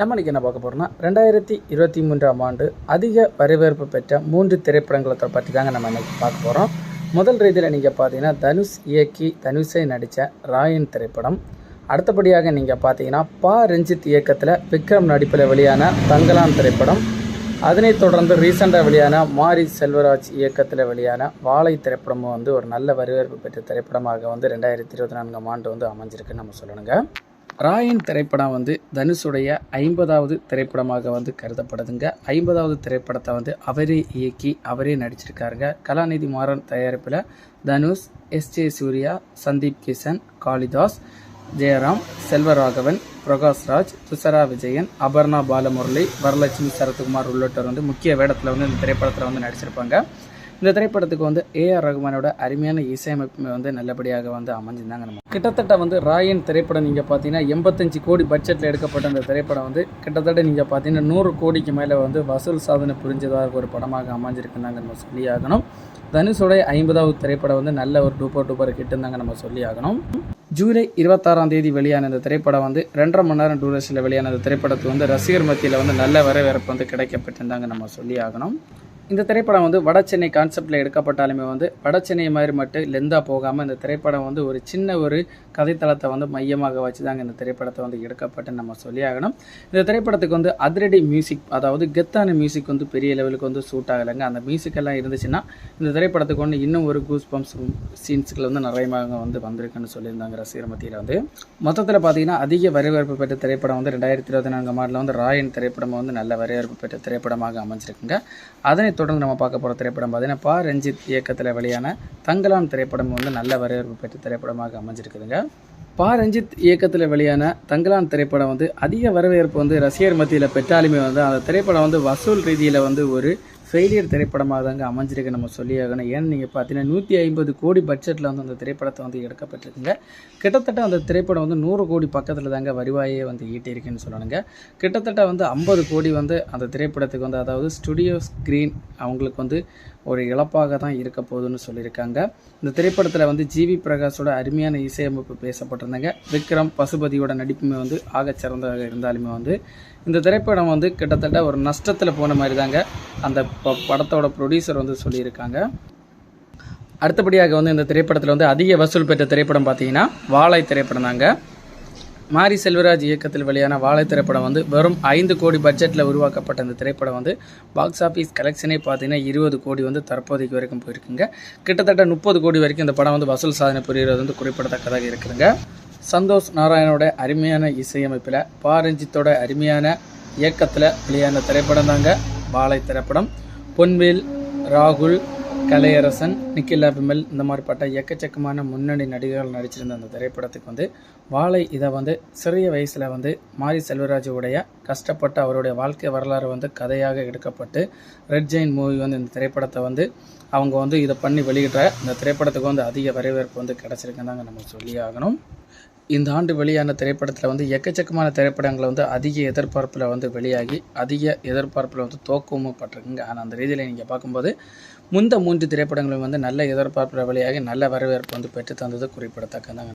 நம்ம என்ன பார்க்க போகிறோம்னா ரெண்டாயிரத்தி இருபத்தி மூன்றாம் ஆண்டு அதிக வரவேற்பு பெற்ற மூன்று திரைப்படங்களை பற்றி தாங்க நம்ம இன்றைக்கி பார்க்க போகிறோம் முதல் ரீதியில் நீங்கள் பார்த்தீங்கன்னா தனுஷ் இயக்கி தனுஷை நடித்த ராயன் திரைப்படம். அடுத்தபடியாக நீங்கள் பார்த்தீங்கன்னா பா ரஞ்சித் இயக்கத்தில் விக்ரம் நடிப்பில் வெளியான தங்கலான் திரைப்படம். அதனைத் தொடர்ந்து ரீசெண்டாக வெளியான மாரி செல்வராஜ் இயக்கத்தில் வெளியான வாழை திரைப்படமும் வந்து ஒரு நல்ல வரவேற்பு பெற்ற திரைப்படமாக வந்து ரெண்டாயிரத்தி இருபத்தி நான்காம் ஆண்டு வந்து அமைஞ்சிருக்குன்னு நம்ம சொல்லணுங்க. ராயன் திரைப்படம் வந்து தனுஷுடைய ஐம்பதாவது திரைப்படமாக வந்து கருதப்படுதுங்க. ஐம்பதாவது திரைப்படத்தை வந்து அவரே இயக்கி அவரே நடிச்சிருக்காருங்க. கலாநிதி மாறன் தயாரிப்பில் தனுஷ் எஸ் ஜே சூர்யா சந்தீப் கிஷன் காளிதாஸ் ஜெயராம் செல்வராகவன் பிரகாஷ்ராஜ் துஷரா விஜயன் அபர்ணா பாலமுரளி வரலட்சுமி சரத்குமார் உள்ளிட்டோர் வந்து முக்கிய வேடத்தில் வந்து இந்த திரைப்படத்தில் வந்து நடிச்சிருப்பாங்க. இந்த திரைப்படத்துக்கு வந்து ஏஆர் ரகுமானோட அருமையான இசையமைப்புமே வந்து நல்லபடியாக வந்து அமைஞ்சிருந்தாங்க நம்ம. கிட்டத்தட்ட வந்து ராயன் திரைப்படம் நீங்கள் பார்த்தீங்கன்னா எண்பத்தஞ்சு கோடி பட்ஜெட்டில் எடுக்கப்பட்ட இந்த திரைப்படம் வந்து கிட்டத்தட்ட நீங்கள் பார்த்தீங்கன்னா நூறு கோடிக்கு மேலே வந்து வசூல் சாதனை புரிஞ்சதாக ஒரு படமாக அமைஞ்சிருக்குந்தாங்க நம்ம சொல்லி ஆகணும் தனுஷோடைய ஐம்பதாவது திரைப்படம் வந்து நல்ல ஒரு டூப்பர் டூப்பர் கிட்டுந்தாங்க நம்ம சொல்லி ஆகணும் ஜூலை இருபத்தாறாம் தேதி வெளியான இந்த திரைப்படம் வந்து ரெண்டரை மணி நேரம் டூரேஷனில் வெளியான இந்த திரைப்படத்துக்கு வந்து ரசிகர் மத்தியில் வந்து நல்ல வரவேற்பு வந்து கிடைக்கப்பட்டிருந்தாங்க நம்ம சொல்லி ஆகணும் இந்த திரைப்படம் வந்து வட சென்னை கான்செப்டில் எடுக்கப்பட்டாலுமே வந்து வட சென்னை மாதிரி மட்டும் லெந்தாக போகாமல் இந்த திரைப்படம் வந்து ஒரு சின்ன ஒரு கதைத்தளத்தை வந்து மையமாக வச்சு தாங்க இந்த திரைப்படத்தை வந்து எடுக்கப்பட்டு நம்ம சொல்லியாகணும். இந்த திரைப்படத்துக்கு வந்து அதிரடி மியூசிக் அதாவது கெத்தான மியூசிக் வந்து பெரிய லெவலுக்கு வந்து சூட் ஆகலைங்க. அந்த மியூசிக் எல்லாம் இருந்துச்சுன்னா இந்த திரைப்படத்துக்கு வந்து இன்னும் ஒரு கூஸ் பம்ப்ஸ் சீன்ஸுகள் வந்து நிறையமாக வந்து வந்திருக்குன்னு சொல்லியிருந்தாங்க ரசிகர் மத்தியில் வந்து. மொத்தத்தில் பார்த்தீங்கன்னா அதிக வரவேற்பு பெற்ற திரைப்படம் வந்து ரெண்டாயிரத்தி இருபத்தி நான்கு ஆண்டில் வந்து ராயன் திரைப்படம் வந்து நல்ல வரவேற்பு பெற்ற திரைப்படமாக அமைஞ்சிருக்குங்க. அதனை தொடர்ந்து நம்ம பார்க்க போகிற திரைப்படம் பார்த்தீங்கன்னா பா ரஞ்சித் இயக்கத்தில் வெளியான தங்கலான் திரைப்படம் வந்து நல்ல வரவேற்பு பெற்ற திரைப்படமாக அமைஞ்சிருக்குதுங்க. பா ரஞ்சித் இயக்கத்தில் வெளியான தங்கலான் திரைப்படம் வந்து அதிக வரவேற்பு வந்து ரசிகர் மத்தியில் பெற்றாலுமே வந்து அந்த திரைப்படம் வந்து வசூல் ரீதியில் வந்து ஒரு ஃபெயிலியர் திரைப்படமாக தாங்க அமைஞ்சிருக்கு. நம்ம சொல்லி ஆகணும் ஏன்னு நீங்கள் பார்த்தீங்கன்னா நூற்றி ஐம்பது கோடி பட்ஜெட்டில் வந்து அந்த திரைப்படத்தை வந்து எடுக்கப்பட்டிருக்குங்க. கிட்டத்தட்ட அந்த திரைப்படம் வந்து நூறு கோடி பக்கத்தில் தாங்க வருவாயே வந்து ஈட்டியிருக்குன்னு சொல்லணுங்க. கிட்டத்தட்ட வந்து ஐம்பது கோடி வந்து அந்த திரைப்படத்துக்கு வந்து அதாவது ஸ்டுடியோ ஸ்க்ரீன் அவங்களுக்கு வந்து ஒரு இழப்பாக தான் இருக்க போகுதுன்னு சொல்லியிருக்காங்க. இந்த திரைப்படத்தில் வந்து ஜிவி பிரகாஷோட அருமையான இசையமைப்பு பேசப்பட்டிருந்தாங்க. விக்ரம் பசுபதியோட நடிப்புமே வந்து ஆகச்சிறந்ததாக இருந்தாலுமே வந்து இந்த திரைப்படம் வந்து கிட்டத்தட்ட ஒரு நஷ்டத்தில் போன மாதிரி தாங்க அந்த ப- படத்தோட ப்ரொடியூசர் வந்து சொல்லியிருக்காங்க. அடுத்தபடியாக வந்து இந்த திரைப்படத்தில் வந்து அதிக வசூல் பெற்ற திரைப்படம் பார்த்தீங்கன்னா வாழை திரைப்படம் தாங்க மாரி செல்வராஜ் இயக்கத்தில் வெளியான வாழை திரைப்படம் வந்து வெறும் ஐந்து கோடி பட்ஜெட்டில் உருவாக்கப்பட்ட இந்த திரைப்படம் வந்து பாக்ஸ் ஆஃபீஸ் கலெக்ஷனே பார்த்தீங்கன்னா இருபது கோடி வந்து தற்போதைக்கு வரைக்கும் போயிருக்குங்க. கிட்டத்தட்ட முப்பது கோடி வரைக்கும் இந்த படம் வந்து வசூல் சாதனை புரிகிறது வந்து குறிப்பிடத்தக்கதாக இருக்குதுங்க. சந்தோஷ் நாராயணோட அருமையான இசையமைப்பில் பாரஞ்சித்தோட அருமையான இயக்கத்தில் வெளியான திரைப்படம் தாங்க வாழை திரைப்படம். பொன்வேல் ராகுல் கலையரசன் நிக்கிலா விமல் இந்த மாதிரி பட்ட எக்கச்சக்கமான முன்னணி நடிகர்கள் நடிச்சிருந்த அந்த திரைப்படத்துக்கு வந்து வாழை இதை வந்து சிறிய வயசில் வந்து மாரி செல்வராஜுடைய கஷ்டப்பட்டு அவருடைய வாழ்க்கை வரலாறு வந்து கதையாக எடுக்கப்பட்டு ரெட் ஜெயின் மூவி வந்து இந்த திரைப்படத்தை வந்து அவங்க வந்து இதை பண்ணி வெளியிடுற இந்த திரைப்படத்துக்கு வந்து அதிக வரவேற்பு வந்து கிடச்சிருக்குன்னு தாங்க நம்ம சொல்லி ஆகணும். இந்த ஆண்டு வெளியான திரைப்படத்தில் வந்து எக்கச்சக்கமான திரைப்படங்களை வந்து அதிக எதிர்பார்ப்பில் வந்து வெளியாகி அதிக எதிர்பார்ப்பில் வந்து தோக்கமும் பட்டிருக்குங்க. ஆனால் அந்த ரீதியில் நீங்கள் பார்க்கும்போது முந்த மூன்று திரைப்படங்களும் வந்து நல்ல எதிர்பார்ப்பில் வெளியாகி நல்ல வரவேற்பு வந்து பெற்று தந்தது குறிப்பிடத்தக்கதாங்க.